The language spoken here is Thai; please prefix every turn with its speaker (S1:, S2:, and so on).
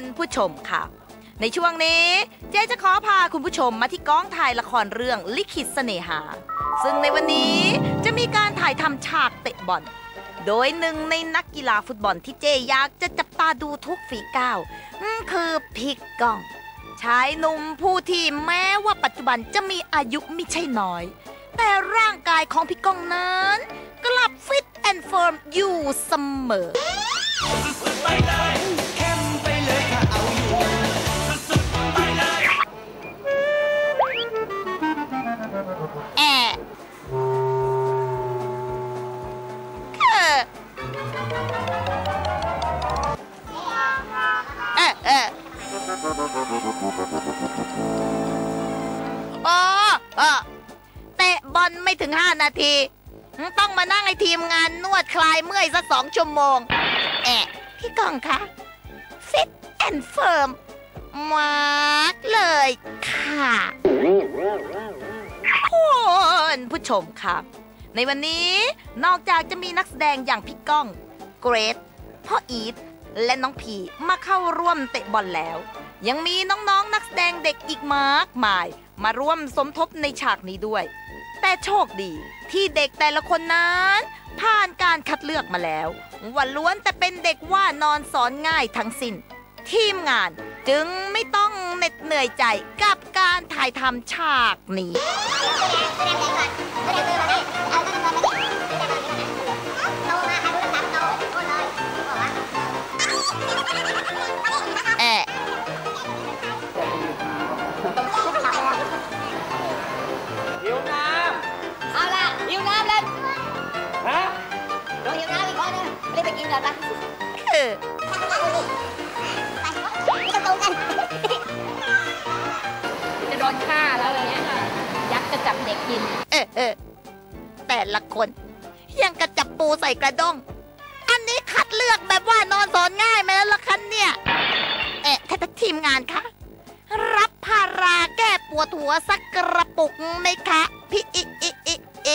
S1: ณผู้ชมค่ะ ในช่วงนี้เจ๊จะขอพาคุณผู้ชมมาที่กองถ่ายละครเรื่องลิขิตเสน่หา ซึ่งในวันนี้จะมีการถ่ายทำฉากเตะบอลโดยหนึ่งในนักกีฬาฟุตบอลที่เจ๊อยากจะจับตาดูทุกฝีก้าวคือพิกกองชายหนุ่มผู้ที่แม้ว่าปัจจุบันจะมีอายุไม่ใช่น้อย แต่ร่างกายของพี่ก้องนั้น กลับฟิตแอนด์เฟิร์มอยู่เสมอ อลไม่ถึง 5 นาที ต้องมานั่งไอทีมงานนวดคลายเมื่อยสักสองชั่วโมง แอะพี่กองคะฟิตแอนด์เฟิร์มมากเลยค่ะคุณผู้ชมครับ ในวันนี้นอกจากจะมีนักแสดงอย่างพี่ก้อง เกรทพ่ออีทและน้องพีมาเข้าร่วมเตะบอลแล้ว ยังมีน้องๆนนักแสดงเด็กอีกมากมาย มาร่วมสมทบในฉากนี้ด้วย แต่โชคดีที่เด็กแต่ละคนนั้น ผ่านการคัดเลือกมาแล้วว่าล้วนแต่เป็นเด็กว่านอนสอนง่ายทั้งสิ้น ทีมงานจึงไม่ต้องเหน็ดเหนื่อยใจกับการถ่ายทำฉากนี้
S2: ลงหิวน้ำอีกคนนึงรีบไปกินก่อนปะ
S1: คือ
S2: จะตรงกัน
S3: จะโดนฆ่าแล้วอะไรเงี้ยยักษ์จะจับเด็กกิน
S1: เออเออแต่ละคนยังกระจับปูใส่กระด้ง อันนี้คัดเลือกแบบว่านอนสอนง่ายไหมล่ะคะเนี่ย เอ๊ะถ้าทีมงานคะ รับพาราแก้ปวดหัวสักกระปุกไหมคะ พี่อิอิอิเอ